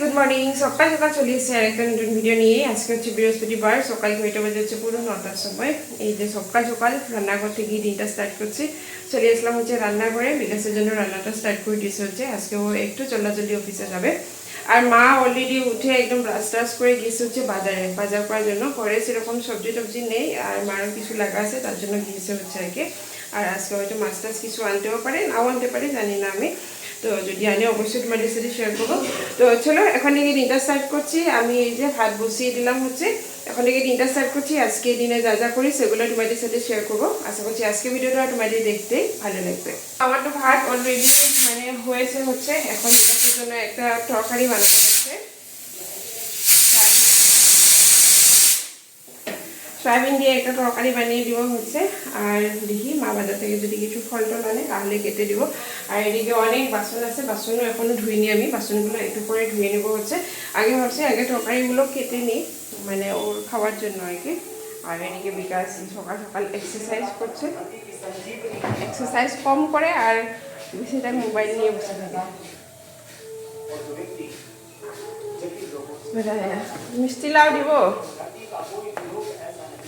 Good morning সকাল সকাল চলে এসেছি আর একটা নতুন ভিডিও নিয়ে। আজকে হচ্ছে বৃহস্পতিবার, সকাল ঘড়িটা বাজে হচ্ছে পুরো নটার সময়। এই যে সকাল সকাল রান্নাঘর থেকে দিনটা স্টার্ট করছি। চলে আসলাম হচ্ছে রান্নাঘরে। বিকাশের জন্য রান্নাটা স্টার্ট করে দিয়েছে হচ্ছে। আজকে ও একটু চল্লাচল্লি অফিসে যাবে। আর মা অলরেডি উঠে একদম ব্রাশ ট্রাশ করে গিয়েছে হচ্ছে বাজারে। বাজার করার জন্য। ঘরে সেরকম সবজি টবজি নেই। আর মারও কিছু লাগা আছে, তার জন্য গিয়েছে হচ্ছে আর কি আর আজকে হয়তো মাছ টাছ কিছু আনতেও পারে, নাও আনতে পারে, জানি না আমি। তো যদি আনি, অবশ্যই তোমার সাথে শেয়ার করব। তো চলো, এখন থেকে দিনটা স্টার্ট করছি। আমি এই যে ভাত বসিয়ে দিলাম হচ্ছে, এখন থেকে দিনটা স্টার্ট করছি। আজকে দিনে যা যা করি, সেগুলো তোমাদের সাথে শেয়ার করব। আশা করছি আজকে ভিডিওটা তোমাদের দেখতে ভালো লাগবে। আমার তো ভাত অলরেডি মানে হয়েছে হচ্ছে, এখন জন্য একটা তরকারি বানানো হচ্ছে। সয়াবিন দিয়ে একটা তরকারি বানিয়ে দিব হচ্ছে। আর দেখি মা বাজার থেকে যদি কিছু ফল টল আনে, তাহলে কেটে দিব। আর এদিকে অনেক বাসন আছে, বাসনও এখনও ধুইনি আমি। বাসনগুলো একটু করে ধুয়ে নেব হচ্ছে। আগে ভাবছি আগে তরকারিগুলো কেটে নিই মানে ওর খাওয়ার জন্য আর কি। আর এদিকে বিকাশ সকাল সকাল এক্সারসাইজ করছে। এক্সারসাইজ কম করে আর বেশিটা মোবাইল নিয়ে বসে থাকে। মিষ্টি লাউ দিব?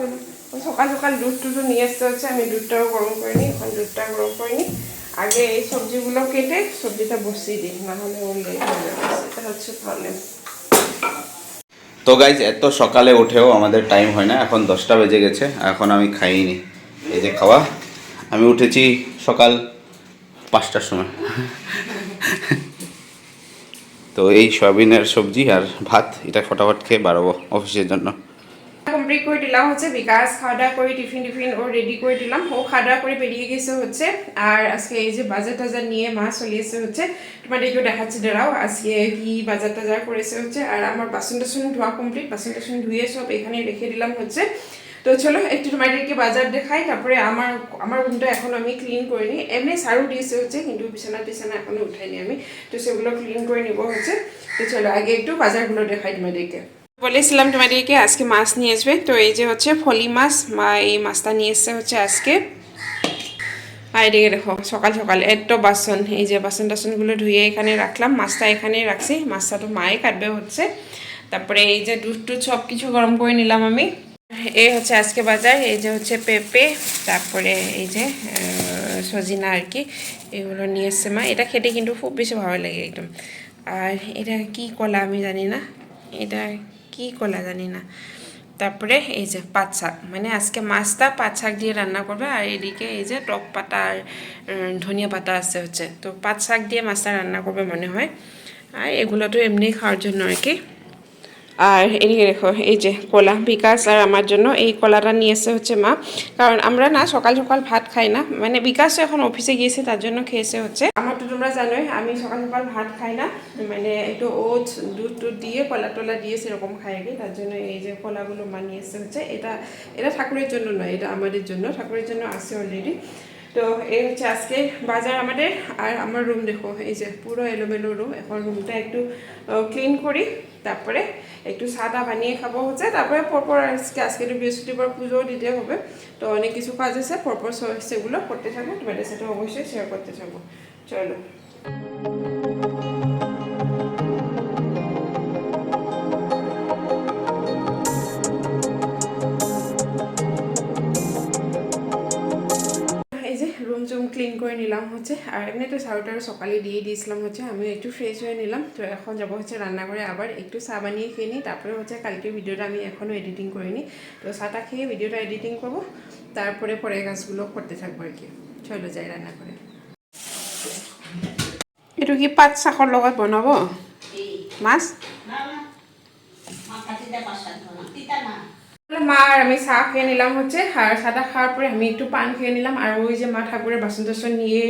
চলো সকাল সকাল দুধ টুধু নিয়ে আসতে হচ্ছে, আমি দুধটাও গরম করে নিই, এখন দুধটা গরম করে নিই। আগে এই সবজিগুলো কেটে সবজিটা বসিয়ে দিই নাহলে ওর সেটা হচ্ছে প্রবলেম তো গাইজ এত সকালে উঠেও আমাদের টাইম হয় না, এখন দশটা বেজে গেছে, এখন আমি খাইনি। এই যে খাওয়া, আমি উঠেছি সকাল পাঁচটার সময়। তো এই সয়াবিনের সবজি আর ভাত, এটা ফটাফট খেয়ে বাড়াবো অফিসের জন্য। কমপ্লিট করে দিলাম হচ্ছে বিকাশ, খাওয়া দাওয়া করে, টিফিন টিফিন ও রেডি করে দিলাম। ও খাওয়া দাওয়া করে বেরিয়ে গেছে হচ্ছে। আর আজকে এই যে বাজার টাজার নিয়ে মা চলে এসে হচ্ছে। তোমাদেরকেও দেখাচ্ছে, দাঁড়াও, আজকে কি বাজার টাজার করেছে হচ্ছে। আর আমার বাসন টাসন ধোয়া কমপ্লিট বাসন টাসন ধুয়ে সব এখানে রেখে দিলাম হচ্ছে। তো চলো, একটু তোমাদেরকে বাজার দেখাই। তারপরে আমার আমার রুমটা এখন আমি ক্লিন করে নিই এমনি সারও দিয়েছে হচ্ছে, কিন্তু বিছানা টিছানা এখনও উঠাইনি আমি। তো সেগুলো ক্লিন করে নিব হচ্ছে। তো চলো, আগে একটু বাজারগুলো দেখাই তোমাদেরকে। বলেছিলাম তোমাদেরকে, আজকে মাছ নিয়ে আসবে। তো এই যে হচ্ছে ফলি মাছ, মা এই মাছটা নিয়ে এসছে হচ্ছে আজকে। আর এদিকে দেখো, সকাল সকাল এত বাসন, এই যে বাসন টাসনগুলো ধুয়ে এখানে রাখলাম, মাছটা এখানে রাখছি, মাছটা তো মায়ে কাটবে হচ্ছে। তারপরে এই যে দুধ টুধ সব কিছু গরম করে নিলাম আমি। এই হচ্ছে আজকে বাজার, এই যে হচ্ছে পেঁপে, তারপরে এই যে সজিনা আর কি, এগুলো নিয়ে এসছে মা। এটা খেতে কিন্তু খুব বেশি ভালো লাগে একদম। আর এটা কি কলা আমি জানি না। এটা কি কলা জানি না। তারপরে এই যে পাট শাক মানে আজকে মাছটা পাট শাক দিয়ে রান্না করবে আর এদিকে এই যে টক পাতা আর ধনিয়া পাতা আছে হচ্ছে। তো পাট শাক দিয়ে মাছটা রান্না করবে মনে হয়। আর এগুলো তো এমনি খাওয়ার জন্য আর কি। আর এদিকে দেখো, এই যে কলা, বিকাশ আর আমার জন্য এই কলাটা নিয়ে এসে হচ্ছে মা। কারণ আমরা না সকাল সকাল ভাত খাই না। মানে বিকাশ এখন অফিসে গিয়েছে, তার জন্য খেয়েছে হচ্ছে। আমার তো তোমরা জানোই, আমি সকাল সকাল ভাত খাই না। মানে একটু ওটস, দুধ টুধ দিয়ে কলা টলা দিয়ে সেরকম খাই কি। তার জন্য এই যে কলাগুলো মা নিয়ে এসে হচ্ছে। এটা এটা ঠাকুরের জন্য নয়, এটা আমাদের জন্য। ঠাকুরের জন্য আছে অলরেডি তো এই হচ্ছে আজকে বাজার আমাদের আর আমার রুম দেখো, এই যে পুরো এলোমেলো রুম এখন রুমটা একটু ক্লিন করি, তারপরে একটু সাদা বানিয়ে খাব হচ্ছে। তারপরে পরপর আজকে আজকে একটু বৃহস্পতিবার পুজোও দিতে হবে। তো অনেক কিছু কাজ আছে, পরপর সেগুলো করতে থাকব, তোমাদের সাথে অবশ্যই শেয়ার করতে থাকব। চলো। আর এমনি তো সাউটার সকালে দিয়ে দিয়েছিলাম হচ্ছে আমি একটু ফ্রেশ হয়ে নিলাম। তো এখন যাব হচ্ছে রান্নাঘরে আবার একটু চা বানিয়ে খেয়ে নিই তারপরে হচ্ছে কালকে ভিডিওটা আমি এখনও এডিটিং করিনি তো চাটা খেয়ে ভিডিওটা এডিটিং করব তারপরে পরে কাজগুলো করতে থাকব আর কি। চলো যাই রান্না করে এইটো কি পাত শাকৰ লগত বনাব? মাছ না না মাথা দিতে পারছেন না তিতা না মা আর আমি চা খেয়ে নিলাম হচ্ছে আর চাটা খাওয়ার পরে আমি একটু পান খেয়ে নিলাম। আর ওই যে মা ঠাকুরের বাসন টাসন নিয়ে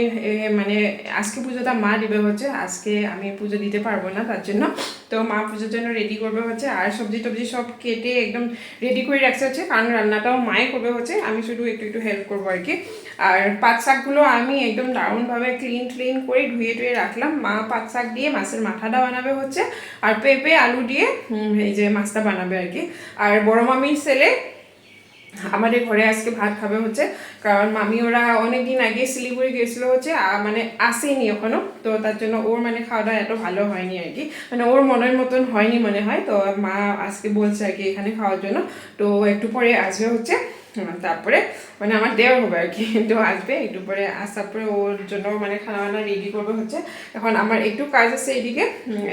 মানে আজকে পুজোটা মা দিবে হচ্ছে, আজকে আমি পুজো দিতে পারব না তার জন্য। তো মা পুজোর জন্য রেডি করবে হচ্ছে, আর সবজি টবজি সব কেটে একদম রেডি করে রাখছে হচ্ছে, কারণ রান্নাটাও মায়ে করবে হচ্ছে, আমি শুধু একটু একটু হেল্প করব আর কি। আর পাট শাকগুলো আমি একদম দারুণভাবে ক্লিন ক্লিন করে ধুয়ে ধুয়ে রাখলাম। মা পাট শাক দিয়ে মাছের মাথাটা বানাবে হচ্ছে, আর পেঁপে, আলু দিয়ে এই যে মাছটা বানাবে আর কি। আর বড় মামির ছেলে আমাদের ঘরে আজকে ভাত খাবে হচ্ছে, কারণ মামি ওরা অনেক দিন আগে শিলিগুড়ি গেছিল হচ্ছে মানে আসেনি এখনও, তো তার জন্য ওর মানে খাওয়া দাওয়া এত ভালো হয়নি আর কি। মানে ওর মনের মতন হয়নি মনে হয়, তো মা আজকে বলছে আর কি এখানে খাওয়ার জন্য, তো একটু পরে আসবে হচ্ছে। তারপরে মানে আমার দেওয়া হবে আর কি তো আসবে, একটু পরে আসার পরে ওর জন্য মানে খানা বানা রেডি করবে হচ্ছে। এখন আমার একটু কাজ আছে এদিকে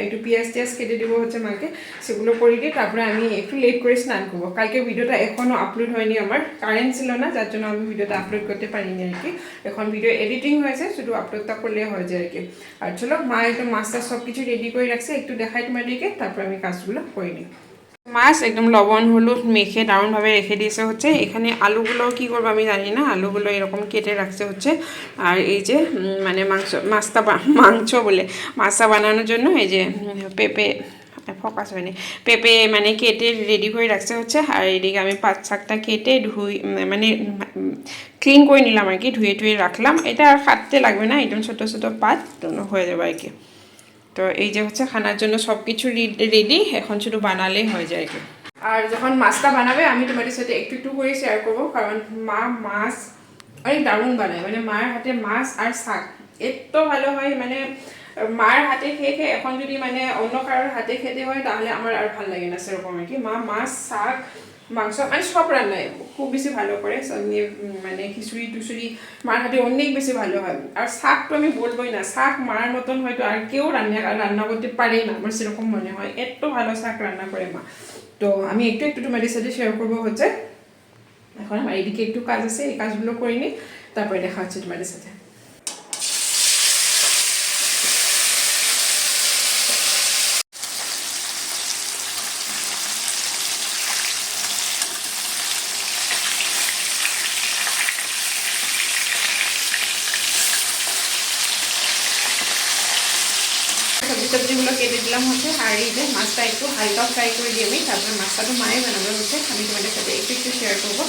একটু পেঁয়াজ টিয়াজ কেটে দেবো হচ্ছে মাকে, সেগুলো করে দিয়ে তারপরে আমি একটু লেট করে স্নান করব। কালকে ভিডিওটা এখনও আপলোড হয়নি আমার কারেন্ট ছিল না, যার জন্য আমি ভিডিওটা আপলোড করতে পারিনি আর কি। এখন ভিডিও এডিটিং হয়েছে, শুধু আপলোডটা করলে হয়ে যায় আর কি। আর চলো, মা একটু মাছটা সব কিছু রেডি করে রাখছে, একটু দেখাই তোমাদেরকে, তারপরে আমি কাজগুলো করে নিই। মাছ একদম লবণ, হলুদ মেখে দারুণভাবে রেখে দিয়েছে হচ্ছে। এখানে আলুগুলো কি করব আমি জানি না, আলুগুলো এরকম কেটে রাখছে হচ্ছে। আর এই যে মানে মাংস, মাছটা মাংস বলে, মাছটা বানানোর জন্য এই যে পেঁপে ফোকাস হয়নি পেঁপে মানে কেটে রেডি করে রাখছে হচ্ছে, আর এদিকে আমি পাঁচ শাকটা কেটে ধুই মানে ক্লিন করে নিলাম আর কি, ধুয়ে টুয়ে রাখলাম। এটা আর কাটতে লাগবে না, একদম ছোটো ছোটো পাত, হয়ে যাবে আর কি। তো এই যে হচ্ছে খানার জন্য সব কিছু রেডি এখন শুধু বানালেই হয়ে যায় আর যখন মাছটা বানাবে, আমি তোমাদের সাথে একটু একটু করে শেয়ার করব, কারণ মা মাছ অনেক দারুণ বানায়। মানে মায়ের হাতে মাছ আর শাক এত ভালো হয় মানে মার হাতে খেয়ে খেয়ে এখন যদি মানে অন্য কারোর হাতে খেতে হয়, তাহলে আমার আর ভালো লাগে না সেরকম আর কি। মা মাছ, শাক মাংস মানে সব রান্নায় খুব বেশি ভালো করে মানে খিচুড়ি টুচুড়ি মার হাতে অনেক বেশি ভালো হয়। আর শাক তো আমি বলবোই না, শাক মার মতন হয়তো আর কেউ রান্না রান্না করতে পারেই না, আমার সেরকম মনে হয়। এত ভালো শাক রান্না করে মা। তো আমি একটু একটু তোমাদের সাথে শেয়ার করব হচ্ছে। এখন আমার এদিকে একটু কাজ আছে, এই কাজগুলো করে নিই তারপরে দেখা হচ্ছে তোমাদের সাথে। সবজি সবজিগুলো কেটে দিলাম হচ্ছে আর এই যে মাছটা একটু হালকা ফ্রাই করে দিয়ে আমি তারপরে মাছটা তো মায়ে বানাবে হচ্ছে। আমি তোমাদের সাথে একটু একটু শেয়ার করব।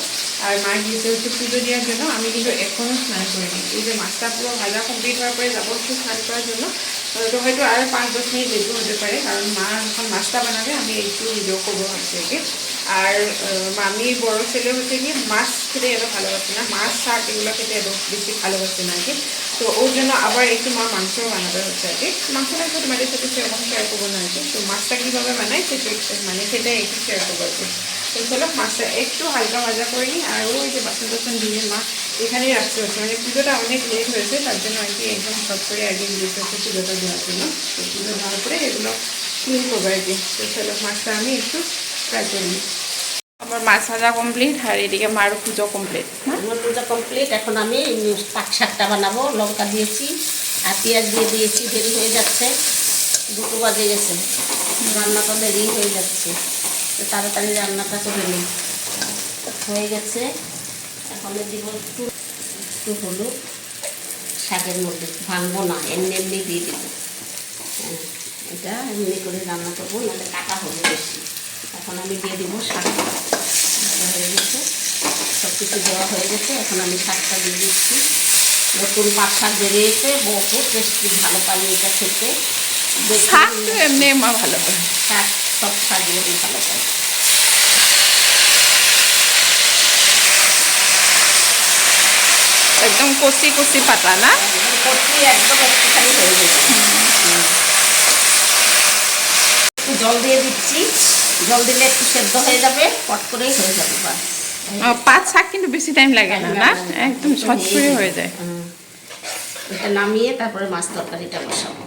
আর মা গিয়েছে হচ্ছে পুজো দেওয়ার জন্য, আমি কিন্তু এখনও স্নান করিনি। এই যে মাছটা পুরো ভাজা কমপ্লিট হওয়ার পরে যাব একটু স্নান করার জন্য। তো হয়তো আর পাঁচ দশ মিনিট লেটও হতে পারে, কারণ মা যখন মাছটা বানাবে, আমি একটু ভিডিও করব ভাবছি আর মামির বড় ছেলে হচ্ছে কি মাছ খেতে এত ভালোবাসে না। মাছ, শাক এগুলো খেতে এত বেশি ভালোবাসে না আর কি তো ওর জন্য আবার একটু মা মাংস বানাবে হচ্ছে আর কি মাংসটা একটু তোমাদের সাথে সেরকম শেয়ার করব না আর কি তো মাছটা কীভাবে বানাই সেটা মানে সেটাই একটু শেয়ার করব আর কি তো চলো মাছটা একটু হালকা ভাজা করে নিই। আর ওই যে বাসন টাসন দিয়ে মা এখানেই রাখতে হচ্ছে। মানে পুজোটা অনেক লেট হয়েছে, তার জন্য আর কি একদম সব করে আগে দিতে হচ্ছে পুজোটা দেওয়ার জন্য। পুজো দেওয়ার পরে এগুলো ক্লিন করব আর কি তো চলো মাছটা আমি একটু ফ্রাই করে নিই। আমার মাছ ভাজা কমপ্লিট আর এদিকে মারও পুজো কমপ্লিট আমার পূজা কমপ্লিট এখন আমি পাট শাকটা বানাবো। লঙ্কা দিয়েছি আর পেঁয়াজ দিয়ে দিয়েছি। দেরি হয়ে যাচ্ছে। দুটো বাজে গেছে। রান্নাটা দেরি হয়ে যাচ্ছে। তাড়াতাড়ি রান্নাটা করে নিই। হয়ে গেছে। এখন দিব একটু একটু হলুদ। শাকের মধ্যে। ভাঙবো না। এমনি এমনি দিয়ে দেবো। হ্যাঁ, এটা এমনি করে রান্না করব। নাহলে কাটা হবে বেশি। এখন আমি দিয়ে দিব শাকটা ভাজা হয়ে গেছে সব কিছু দেওয়া হয়ে গেছে। এখন আমি শাকটা দিয়ে দিচ্ছি। নতুন পাট শাক বেরিয়েছে। বহুত টেস্টি ভালো পাই এটা খেতে। শাক তো এমনি মা ভালো করে শাক সব শাকগুলোই ভালো পাই একদম কচি কচি পাতা না? কচি একদম একটুখানি হয়ে গেছে। জল দিয়ে দিচ্ছি। জল দিলে একটু সেদ্ধ হয়ে যাবে পট করেই হয়ে যাবে বাস। পাঁচ শাক কিন্তু বেশি টাইম লাগে না না? একদম ঝটপটে হয়ে যায়। এটা নামিয়ে তারপরে মাছ তরকারিটা বসাবো।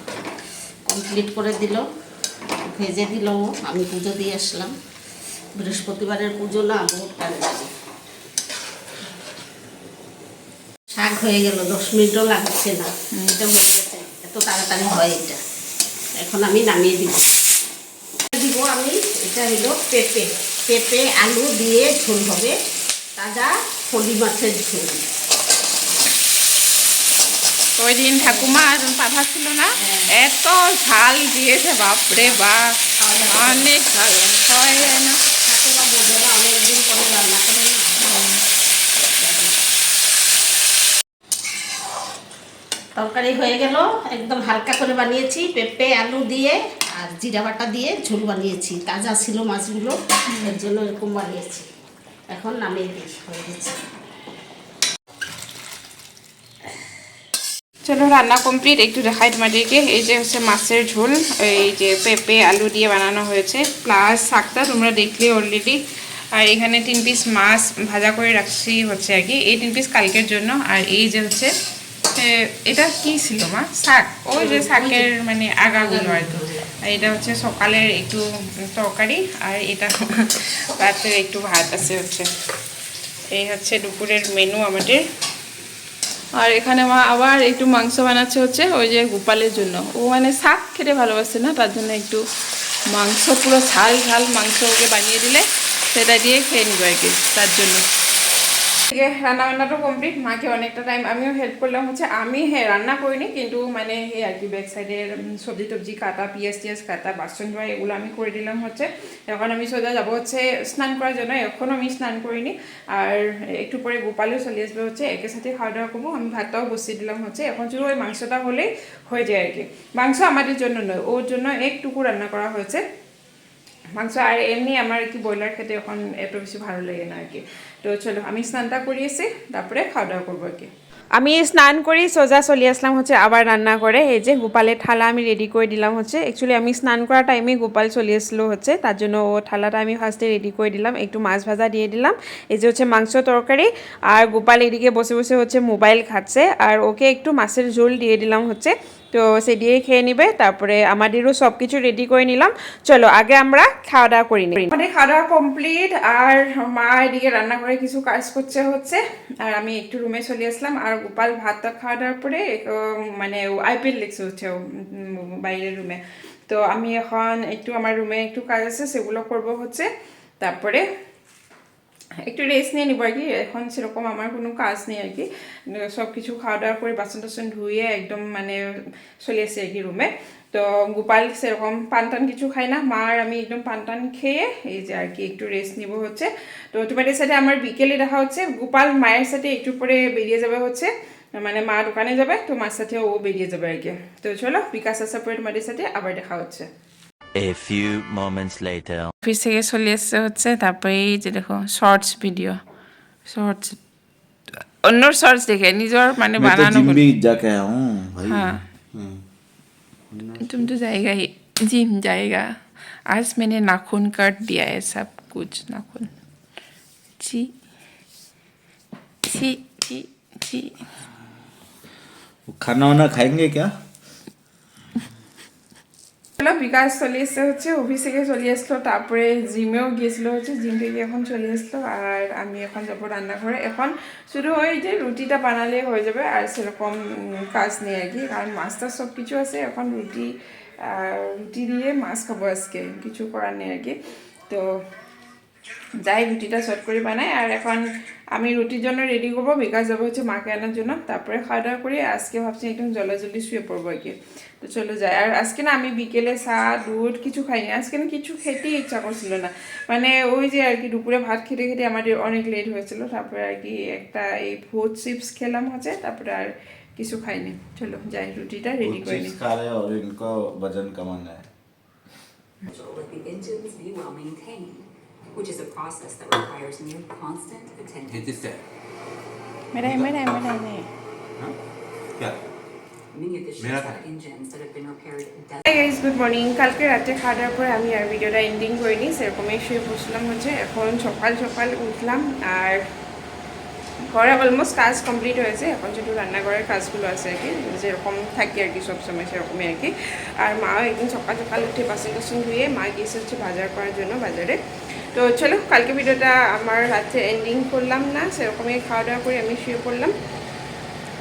কমপ্লিট করে দিল ভেজে দিল আমি পুজো দিয়ে আসলাম। বৃহস্পতিবারের পুজো না বহুত লাগে। শাক হয়ে গেল দশ মিনিটও লাগছে না। এটা হয়ে গেছে এত তাড়াতাড়ি হয় এটা এখন আমি নামিয়ে দিব। আমি এটা হলো পেঁপে। পেঁপে আলু দিয়ে ঝোল হবে। তাজা ফলি মাছের ঝোল। ওই দিন ঠাকুমা পাঠা ছিল না? এত ঝাল দিয়েছে বাপরে বাপ। অনেক ঝাল হয় না। ঠাকুমা অনেকদিন পরে রান্না করে না। তরকারি হয়ে গেল। একদম হালকা করে বানিয়েছি, পেঁপে, আলু দিয়ে আর জিরা বাটা দিয়ে ঝোল বানিয়েছি। তাজা ছিল মাছগুলো, এর জন্য এরকম বানিয়েছি। এখন নামিয়ে দিই, হয়ে গেছে। চলো, রান্না কমপ্লিট একটু দেখাই তোমাদেরকে এই যে হচ্ছে মাছের ঝোল, এই যে পেঁপে, আলু দিয়ে বানানো হয়েছে। প্লাস শাকটা তোমরা দেখলে অলরেডি আর এখানে তিন পিস মাছ ভাজা করে রাখছি হচ্ছে আর কি। এই তিন পিস কালকের জন্য। আর এই যে হচ্ছে এটা কি ছিল মা? শাক। ওই যে শাকের মানে আগাগুলো আর কি। এটা হচ্ছে সকালের একটু তরকারি, আর এটা রাতের একটু ভাত আছে হচ্ছে। এই হচ্ছে দুপুরের মেনু আমাদের। আর এখানে মা আবার একটু মাংস বানাচ্ছে হচ্ছে, ওই যে গোপালের জন্য। ও মানে শাক খেতে ভালোবাসে না, তার জন্য একটু মাংস, পুরো ঝাল ঝাল মাংস ওকে বানিয়ে দিলে, সেটা দিয়ে খেয়ে নিব আর কি, তার জন্য। রান্না বান্নাটা কমপ্লিট মাকে অনেকটা টাইম আমিও হেল্প করলাম। হচ্ছে আমি হ্যাঁ রান্না করিনি, কিন্তু মানে এই আর কি ব্যাক সাইডের সবজি টবজি কাটা, পিঁয়াজ টিয়াজ কাটা, বাসন ধোয়া, এগুলো আমি করে দিলাম হচ্ছে। এখন আমি সোজা যাব হচ্ছে স্নান করার জন্য এখনও আমি স্নান করিনি। আর একটু পরে গোপালও চলে আসবে হচ্ছে একের সাথে খাওয়া দাওয়া করব। আমি ভাতটাও বসিয়ে দিলাম হচ্ছে। এখন শুধু ওই মাংসটা হলেই হয়ে যায় আর কি। মাংস আমাদের জন্য নয়, ওর জন্য একটুকু রান্না করা হয়েছে। মাংস আর এমনি আমার কি ব্রয়লার খেতে এখন এত বেশি ভালো লাগে না আর কি। তো চলো, আমি স্নানটা করিয়েছি তারপরে খাওয়া দাওয়া করব আর কি। আমি স্নান করি, সোজা চলে আসলাম হচ্ছে আবার রান্না করে। এই যে গোপালের থালা আমি রেডি করে দিলাম হচ্ছে। অ্যাকচুয়ালি আমি স্নান করার টাইমে গোপাল চলে আসলো হচ্ছে, তার জন্য ও থালাটা আমি ফার্স্টে রেডি করে দিলাম। একটু মাছ ভাজা দিয়ে দিলাম। এই যে হচ্ছে মাংস তরকারি আর গোপাল এদিকে বসে বসে হচ্ছে মোবাইল খাচ্ছে। আর ওকে একটু মাছের ঝোল দিয়ে দিলাম হচ্ছে। তো সে দিয়ে খেয়ে নিবে, তারপরে আমাদেরও সব কিছু রেডি করে নিলাম। চলো, আগে আমরা খাওয়া দাওয়া করি নিই। আমাদের খাওয়া দাওয়া কমপ্লিট আর মা এদিকে রান্না করে কিছু কাজ করছে হচ্ছে। আর আমি একটু রুমে চলে আসলাম, আর গোপাল ভাতটা খাওয়া দাওয়ার পরে মানে আইপিএল দেখছে হচ্ছে বাইরের রুমে তো আমি এখন একটু আমার রুমে একটু কাজ আছে, সেগুলো করব হচ্ছে। তারপরে একটু রেস্ট নিয়ে নিবো আর কি। এখন সেরকম আমার কোনো কাজ নেই আর কি। সব কিছু খাওয়া দাওয়া করে বাসন টাসন ধুয়ে একদম মানে চলে এসে আর কি রুমে তো গোপাল সেরকম পান টান কিছু খায় না। মা আর আমি একদম পান টান খেয়ে এই যে আর কি একটু রেস্ট নিব হচ্ছে। তো তোমাদের সাথে আমার বিকেলে দেখা হচ্ছে। গোপাল মায়ের সাথে একটু পরে বেরিয়ে যাবে হচ্ছে। মানে মা দোকানে যাবে, তো মার সাথে ও বেরিয়ে যাবে আর কি। তো চলো বিকাশ আসার পরে তোমাদের সাথে আবার দেখা হচ্ছে। A few moments later. Office থেকে চলে এসছে হচ্ছে তারপরে এই যে দেখো শর্টস ভিডিও শর্টস অন্য শর্টস দেখে নিজের মানে मैं तो বানানো जिम भी जाके आया हूँ भाई हाँ तुम तो जाएगा ही जिम जाएगा आज मैंने नाखून काट दिया है सब कुछ नाखून जी जी जी जी खाना वाना खाएंगे क्या হলো বিকাশ চলে এসছে হচ্ছে অফিসে চলে আসলো তারপরে জিমেও গিয়েছিল হচ্ছে জিম থেকে এখন চলে আসলো আর আমি এখন যাব রান্নাঘরে। এখন শুধু ওই যে রুটিটা বানালে হয়ে যাবে, আর সেরকম কাজ নেই আর কি, কারণ মাছটা সব কিছু আছে, এখন রুটি রুটি দিয়ে মাছ খাব আজকে, কিছু করার নেই আর কি। তো যাই রুটিটা শর্ট করে বানাই আর এখন আমি রুটির জন্য রেডি করবো বিকাশ যাবো হচ্ছে মাকে আনার জন্য তারপরে খাওয়া দাওয়া করে আজকে ভাবছি একদম জলাজলি শুয়ে পড়বো আর কি তো চলো যাই আর আজকে না আমি বিকেলে চা দুধ কিছু খাইনি আজকে না কিছু খেতেই ইচ্ছা করছিল না মানে ওই যে আর কি দুপুরে ভাত খেতে খেতে আমাদের অনেক লেট হয়েছিল তারপরে আর কি একটা এই ভোট চিপস খেলাম হচ্ছে তারপরে আর কিছু খাইনি চলো যাই রুটিটা রেডি করে নিই खा रहे हैं और इनको वजन कमाना है Let the engines be well maintained, which is a process that requires near constant attendance.ไม่ได้ไม่ได้ไม่ได้ไม่ได้ क्या Many of the ships Mera have engines that have been repaired dozens hi guys good morning কালকে রাতে খাওয়া দাওয়ার পরে আমি আর ভিডিওটা ending করিনি সেরকমই শুয়ে বসলাম হচ্ছে এখন সকাল সকাল উঠলাম আর ঘরে অলমোস্ট কাজ কমপ্লিট হয়েছে এখন শুধু রান্নাঘরের কাজগুলো আছে আর কি যেরকম থাকি আর কি সবসময় সেরকমই আর কি আর মাও একদিন সকাল সকাল উঠে বাসন টাসন ধুয়ে মা গিয়েছে হচ্ছে বাজার করার জন্য বাজারে তো চলো, কালকে ভিডিওটা আমার রাতে এন্ডিং করলাম না, সেরকমই খাওয়া দাওয়া করে আমি শুয়ে পড়লাম।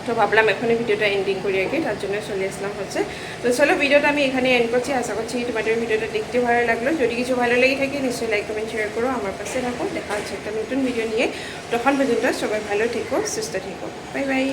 তো তো ভাবলাম এখনই ভিডিওটা এন্ডিং করি আগে, তার জন্য চলে আসলাম হচ্ছে। তো চলো, ভিডিওটা আমি এখানে এন্ড করছি। আশা করছি তোমাদের ভিডিওটা দেখতে ভালো লাগল। যদি কিছু ভালো লেগে থাকে, নিশ্চয়ই লাইক কমেন্ট শেয়ার করো আমার পাশে থাকো। দেখা হচ্ছে একটা নতুন ভিডিও নিয়ে। তখন পর্যন্ত সবাই ভালো থেকো, সুস্থ থেকো। Bye bye